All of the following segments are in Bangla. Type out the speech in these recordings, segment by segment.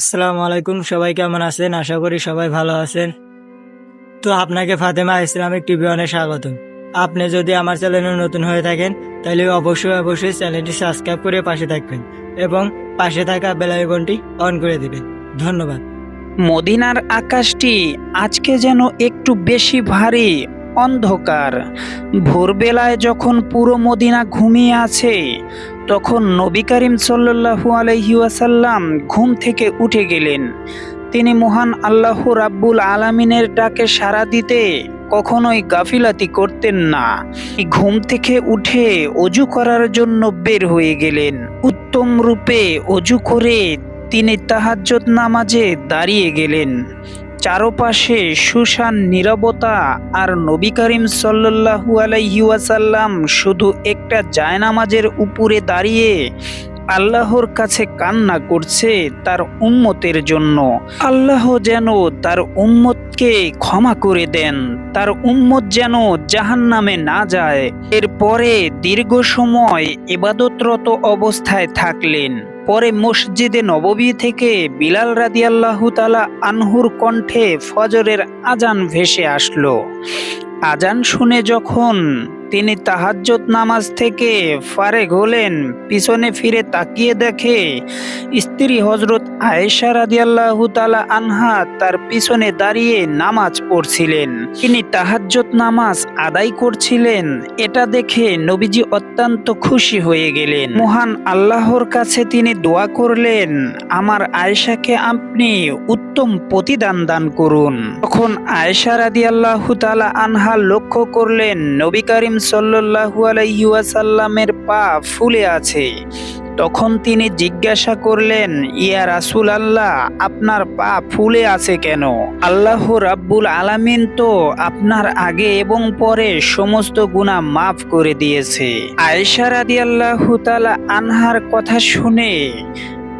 আসসালামু আলাইকুম, সবাই কেমন আছেন? আশা করি সবাই ভালো আছেন। তো আপনাকে ফাতেমা ইসলামিক টিভি অনে স্বাগতম। আপনি যদি আমার চ্যানেলে নতুন হয়ে থাকেন, তাহলে অবশ্যই অবশ্যই চ্যানেলটি সাবস্ক্রাইব করে পাশে থাকবেন এবং পাশে থাকা বেল আইকনটি অন করে দিবেন। ধন্যবাদ। মদিনার আকাশটি আজকে যেন একটু বেশি ভারী, অন্ধকার। ভোরবেলায় যখন পুরো মদিনা ঘুমিয়ে আছে তখন নবী করিম সাল্লাল্লাহু আলাইহি ওয়াসাল্লাম ঘুম থেকে উঠে গেলেন। তিনি মহান আল্লাহ রাব্বুল আলামিনের ডাকে সাড়া দিতে কখনোই গাফিলাতি করতেন না। ঘুম থেকে উঠে অজু করার জন্য বের হয়ে গেলেন। উত্তম রূপে অজু করে তিনি তাহাজ্জত নামাজে দাঁড়িয়ে গেলেন। চারপাশে সুশান নীরবতা আর নবী করিম সাল্লাল্লাহু আলাইহিওয়াসাল্লাম শুধু একটা জায়নামাজের উপরে দাঁড়িয়ে আল্লাহর কাছে কান্না করছে তার উম্মতের জন্য। আল্লাহ যেন তার উম্মতকে ক্ষমা করে দেন, তার উম্মত যেন জাহান্নামে না যায়। এরপরে দীর্ঘ সময় ইবাদতরত অবস্থায় থাকলেন। পরে মসজিদে নববী থেকে বিলাল রাদিয়াল্লাহু তালা আনহুর কণ্ঠে ফজরের আজান ভেসে আসলো। আজান শুনে যখন তিনি তাহাজ্জত নামাজ থেকে ফারেক হলেন। পিছনে ফিরে তাকিয়ে দেখে স্ত্রী হজরত আয়েশা রাদিয়াল্লাহু তালা আনহা তার পিছনে দাঁড়িয়ে নামাজ পড়ছিলেন। তিনি তাহাজ্জত নামাজ আদায় করছিলেন। এটা দেখে নবীজি অত্যন্ত খুশি হয়ে গেলেন। মহান আল্লাহর কাছে তিনি দোয়া করলেন, আমার আয়েশাকে আপনি উত্তম প্রতিদান দান করুন। তখন আয়েশা রাদিয়াল্লাহু তালা আনহা লক্ষ্য করলেন, নবী করিম সাল্লাল্লাহু আলাইহি ওয়াসাল্লামের পা ফুলে আছে। তখন তিনি জিজ্ঞাসা করলেন, ইয়া রাসুল আল্লাহ আপনার পা ফুলে আছে কেন? আল্লাহ রাব্বুল আলামিন তো আপনার আগে এবং পরে সমস্ত গুনাহ মাফ করে দিয়েছে। আয়েশা রাদিয়াল্লাহু তাআলা আনহার কথা শুনে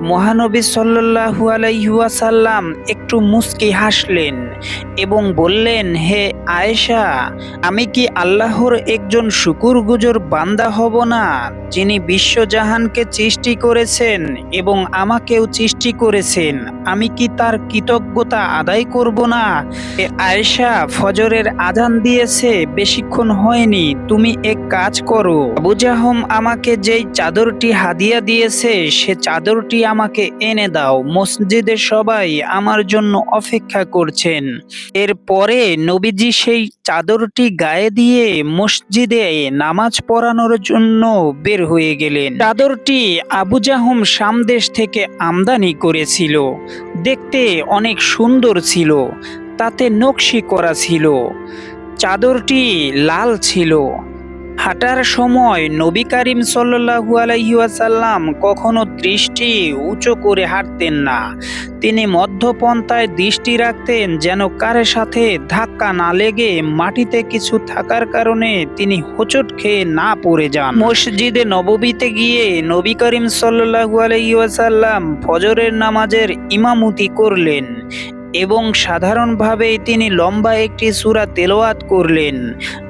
মহানবী সাল্লাল্লাহু আলাইহি ওয়াসাল্লাম একটু মুস্কি হাসলেন এবং বললেন, হে আয়েশা, আমি কি আল্লাহর একজন শুকুরগুজর বান্দা হব না, যিনি বিশ্বজাহানকে সৃষ্টি করেছেন এবং আমাকেও সৃষ্টি করেছেন? আমি কি তার কৃতজ্ঞতা আদায় করব না? আয়েশা, ফজরের আজান দিয়েছে, বেশিক্ষণ হয়নি, তুমি এক কাজ করো। আবু জাহম আমাকে যেই চাদরটি হাদিয়া দিয়েছে, সে চাদরটি আমাকে এনে দাও। মসজিদে সবাই আমার জন্য অপেক্ষা করছেন। এরপরে নবীজি সেই চাদরটি গায়ে দিয়ে মসজিদে নামাজ পড়ানোর জন্য বের হয়ে গেলেন। চাদরটি আবু জাহম সামদেশ থেকে আমদানি করেছিল। দেখতে অনেক সুন্দর ছিল। তাতে নকশি করা ছিল। চাদরটি লাল ছিল। হাঁটার সময় নবী করিম সাল্লাল্লাহু আলাইহি ওয়াসাল্লাম কখনো দৃষ্টি উঁচু করে হাঁটতেন না। তিনি মধ্যপন্থায় দৃষ্টি রাখতেন যেন কারের সাথে ধাক্কা না লেগে মাটিতে কিছু থাকার কারণে তিনি হোঁচট খেয়ে না পড়ে যান। মসজিদে নববীতে গিয়ে নবী করিম সাল্লাল্লাহু আলাইহি ওয়াসাল্লাম ফজরের নামাজের ইমামতি করলেন। এবং সাধারণভাবেই তিনি লম্বা একটি সূরা তেলাওয়াত করলেন।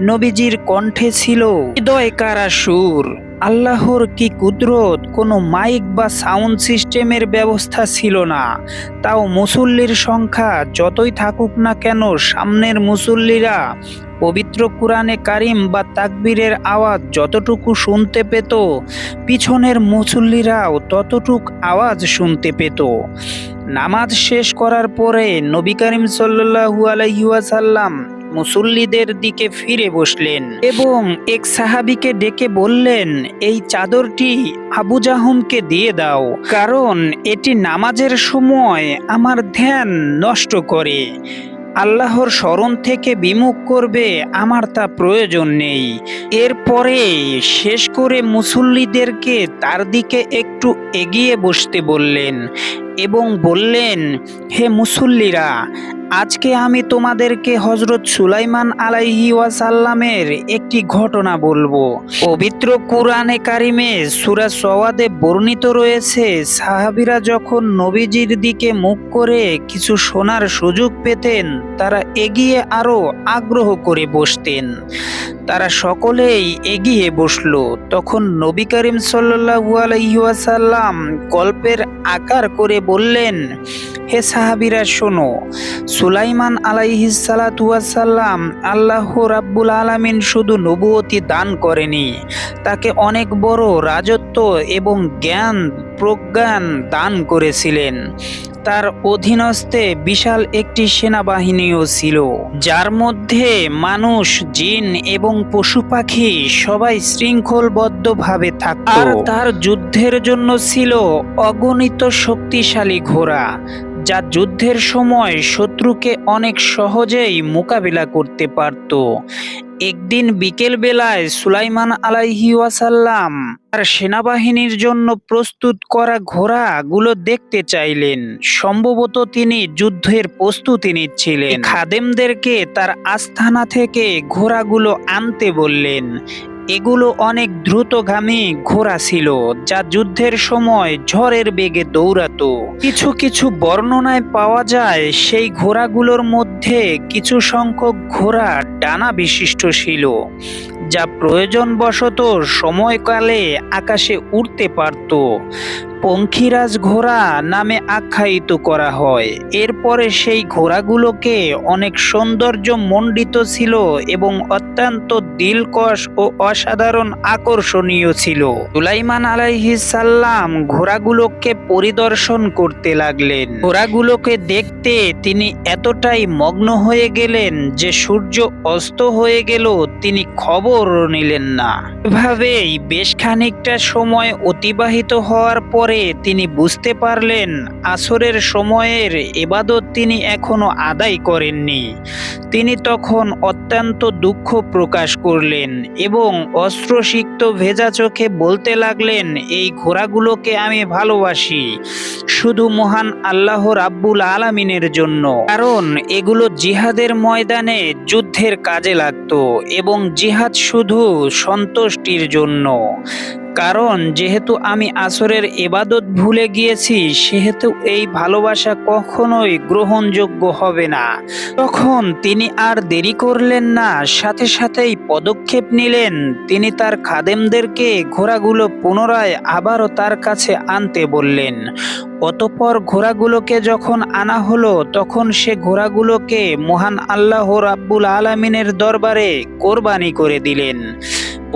নবীজির কণ্ঠে ছিল, হৃদয় কারা সুর? আল্লাহর কি কুদরত? কোনো মাইক বা সাউন্ড সিস্টেমের ব্যবস্থা ছিল না। তাও মুসল্লির সংখ্যা যতই থাকুক না কেন, সামনের মুসল্লিরা পবিত্র কুরআনে কারিম বা তাকবীরের আওয়াজ যতটুকু শুনতে পেত, পিছনের মুসল্লিরাও ততটুক আওয়াজ শুনতে পেত। নামাজ শেষ করার পরে নবী করিম সাল্লাল্লাহু আলাইহি ওয়াসাল্লাম মুসল্লিদের দিকে ফিরে বসলেন এবং এক সাহাবীকে ডেকে বললেন, এই চাদরটি আবু জাহমকে দিয়ে দাও, কারণ এটি নামাজের সময় আমার ধ্যান নষ্ট করে। আল্লাহর স্মরণ থেকে বিমুখ করবে, আমার তা প্রয়োজন নেই। এরপরে শেষ করে মুসল্লিদেরকে তার দিকে একটু এগিয়ে বসতে বললেন এবং বললেন হে মুসল্লিরা আজকে আমি তোমাদেরকে হজরত সুলাইমান আলাইহি ওয়াসাল্লামের একটি ঘটনা বলব। পবিত্র কুরআনে কারিমে সুরা সওয়াদে বর্ণিত রয়েছে, সাহাবীরা যখন নবীজির দিকে মুখ করে কিছু শোনার সুযোগ পেতেন, তারা এগিয়ে আরও আগ্রহ করে বসতেন। তারা সকলেই এগিয়ে বসল। তখন নবী করিম আলাইহি ওয়াসাল্লাম গল্পের আকার করে বললেন, হে সাহাবীরা, শোনো সুলাইমান আলাইহিস সালাতু ওয়াসাল্লাম আল্লাহ রাব্বুল আলামিন শুধু নবুয়তি দান করেনি। তাকে অনেক বড় রাজত্ব এবং জ্ঞান, প্রজ্ঞান দান করেছিলেন। তার অধীনস্থে বিশাল একটি সেনাবাহিনীও ছিল, যার মধ্যে মানুষ, জিন এবং পশু পাখি সবাই শৃঙ্খলবদ্ধভাবে থাকত। আর তার যুদ্ধের জন্য ছিল অগণিত শক্তিশালী ঘোড়া। যা যুদ্ধের সময় শত্রুকে অনেক সহজেই মোকাবিলা করতে পারত। একদিন বিকেল বেলায় সুলাইমান আলাইহি ওয়াসাল্লাম তার সেনাবাহিনীর জন্য প্রস্তুত করা ঘোড়াগুলো দেখতে চাইলেন। সম্ভবত তিনি যুদ্ধের প্রস্তুতি নিচ্ছিলেন। খাদেমদেরকে তার আস্থানা থেকে ঘোড়াগুলো আনতে বললেন। এগুলো অনেক দ্রুতগামী ঘোড়া ছিল, যা যুদ্ধের সময় ঝড়ের বেগে দৌড়াত। কিছু কিছু বর্ণনায় পাওয়া যায়, সেই ঘোড়াগুলোর মধ্যে কিছু সংখ্যক ঘোড়া ডানা বিশিষ্ট ছিল। যা প্রয়োজনবশত সময়কালে আকাশে উড়তে পারত। পঙ্খিরাজ ঘোড়া নামে আখ্যায়িত করা হয়। এরপরে সেই ঘোড়াগুলোকে অনেক সৌন্দর্য মণ্ডিত ছিল এবং অত্যন্ত দিলকশ ও অসাধারণ আকর্ষণীয় ছিল। সুলাইমান আলাইহিস সাল্লাম ঘোড়াগুলোকে পরিদর্শন করতে লাগলেন। ঘোড়াগুলোকে দেখতে তিনি এতটাই মগ্ন হয়ে গেলেন যে সূর্য অস্ত হয়ে গেল তিনি খবর নিলেন না। এভাবেই বেশ খানিকটা সময় অতিবাহিত হওয়ার পরে তিনি বুঝতে পারলেন, আসরের সময়ের এবাদত তিনি এখনও আদায় করেননি। তিনি তখন অত্যন্ত দুঃখ প্রকাশ করলেন এবং অস্ত্রসিক্ত ভেজা চোখে বলতে লাগলেন, এই ঘোড়াগুলোকে আমি ভালোবাসি, শুধু মহান আল্লাহ রাব্বুল আলামিনের জন্য। কারণ এগুলো জিহাদের ময়দানে যুদ্ধের কাজে লাগতো এবং জিহাদ শুধু সন্তুষ্টির জন্য। কারণ যেহেতু আমি আসরের এবাদত ভুলে গিয়েছি, সেহেতু এই ভালোবাসা কখনোই গ্রহণযোগ্য হবে না। তখন তিনি আর দেরি করলেন না, সাথে সাথেই পদক্ষেপ নিলেন। তিনি তার খাদেমদেরকে ঘোড়াগুলো পুনরায় আবারও তার কাছে আনতে বললেন। অতপর ঘোড়াগুলোকে যখন আনা হলো, তখন সে ঘোড়াগুলোকে মহান আল্লাহ রাব্বুল আলামিনের দরবারে কোরবানি করে দিলেন।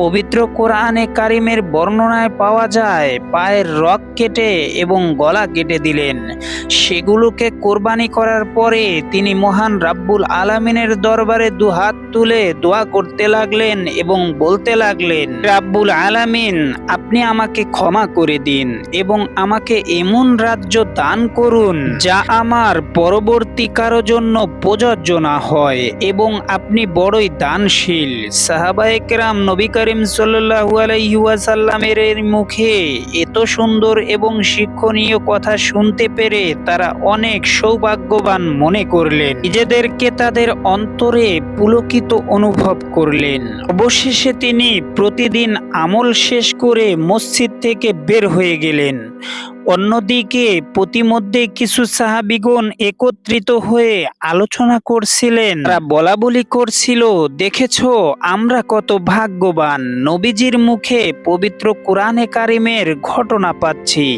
পবিত্র কোরআনে কারিমের বর্ণনায় পাওয়া যায়, পায়ের রক কেটে এবং গলা কেটে দিলেন। সেগুলোকে কোরবানি করার পরে তিনি মহান রাব্বুল আলামিনের দরবারে দু হাত তুলে দোয়া করতে লাগলেন এবং বলতে লাগলেন, রাব্বুল আলামিন, আপনি আমাকে ক্ষমা করে দিন এবং আমাকে এমন রাজ্য দান করুন যা আমার পরবর্তী কারও জন্য প্রযোজ্য না হয় এবং আপনি বড়ই দানশীল। সাহাবায়েকেরাম করিম আলাইহি ওয়াসাল্লামের আলাইসাল্লামের মুখে এত সুন্দর এবং শিক্ষণীয় কথা শুনতে পেরে তারা অনেক সৌভাগ্যবান মনে করলেন। নিজেদেরকে তাদের অন্তরে পুলকিত অনুভব করলেন। অবশেষে তিনি প্রতিদিন আমল শেষ করে মসজিদ থেকে বের হয়ে গেলেন। অন্যদিকে প্রতিমধ্যে কিছু সাহাবিগণ একত্রিত হয়ে আলোচনা করছিলেন। তারা বলা বলি করছিল, দেখেছ, আমরা কত ভাগ্যবান। নবীজির মুখে পবিত্র কোরআনে কারিমের ঘটনা পাচ্ছি।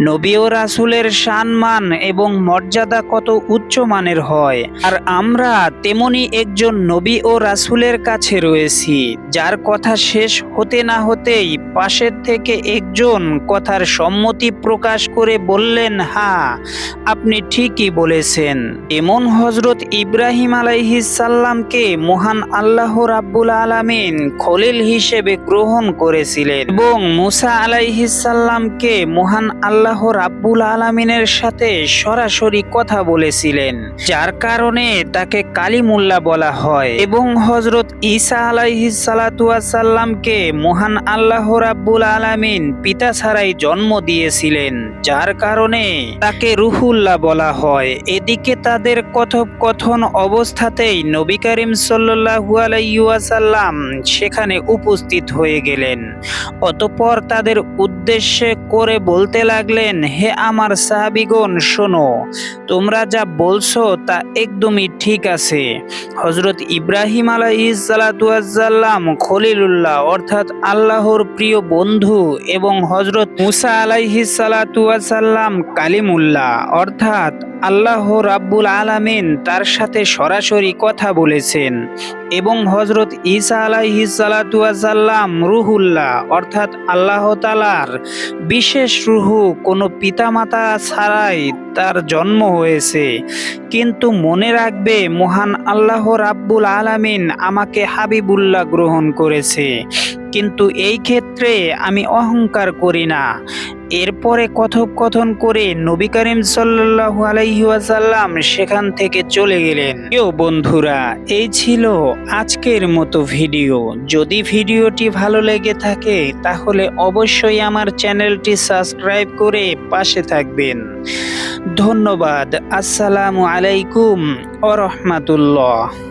নবী ও রাসুলের সম্মান এবং মর্যাদা কত উচ্চমানের হয়। আর আমরা তেমনি একজন নবী ও রাসুলের কাছে রয়েছি, যার কথা শেষ হতে না হতেই পাশের থেকে একজন কথার সম্মতি প্রকাশ করে বললেন হ্যাঁ আপনি ঠিকই বলেছেন। এমন হজরত ইব্রাহিম আলাইহিসাল্লামকে মহান আল্লাহ রাব্বুল আলামিন খলিল হিসেবে গ্রহণ করেছিলেন এবং মুসা আলাইহিসাল্লামকে মহান আল্লাহ রাব্বুল আলামিনের সাথে সরাসরি কথা বলেছিলেন, যার কারণে তাকে কালিমুল্লা বলা হয় এবং হজরত ঈসা আলাইহিসাল্লাতুয়াসাল্লামকে মহান আল্লাহ রাব্বুল আলামিন পিতা ছাড়াই জন্ম দিয়েছিলেন। ছিলেন যার কারণে তাকে রুহুল্লাহ বলা হয়। এদিকে তাদের কথোপকথন অবস্থাতেই নবী করিম সাল্লাল্লাহু আলাইহি ওয়াসাল্লাম সেখানে উপস্থিত হয়ে গেলেন। অতঃপর তাদের উদ্দেশ্যে করে বলতে লাগলেন, হে আমার সাহাবিগণ, শোনো, তোমরা যা বলছো তা একদমই ঠিক আছে। হজরত ইব্রাহিম আলাইসালাম খলিলুল্লাহ, অর্থাৎ আল্লাহর প্রিয় বন্ধু এবং হজরত মুসা আলাইহি সালাম কালিমুল্লাহ। অর্থাৎ আল্লাহ রাব্বুল আলামিন তার সাথে সরাসরি কথা বলেছেন। এবং হজরত ইসা আলাহি সালাম রুহুল্লাহ, অর্থাৎ আল্লাহ তালার বিশেষ রুহু কোনো পিতামাতা ছাড়াই তার জন্ম হয়েছে। কিন্তু মনে রাখবে, মহান আল্লাহ রাব্বুল আলামিন আমাকে হাবিবুল্লাহ গ্রহণ করেছে। কিন্তু এই ক্ষেত্রে আমি অহংকার করি না। এরপরে কথোপকথন করে নবী করিম সাল্লাল্লাহু আলাইহি ওয়াসাল্লাম সেখান থেকে চলে গেলেন। প্রিয় বন্ধুরা, এই ছিল আজকের মতো ভিডিও। যদি ভিডিওটি ভালো লেগে থাকে, তাহলে অবশ্যই আমার চ্যানেলটি সাবস্ক্রাইব করে পাশে থাকবেন। ধন্যবাদ। আসসালামু আলাইকুম ও রহমাতুল্লাহ।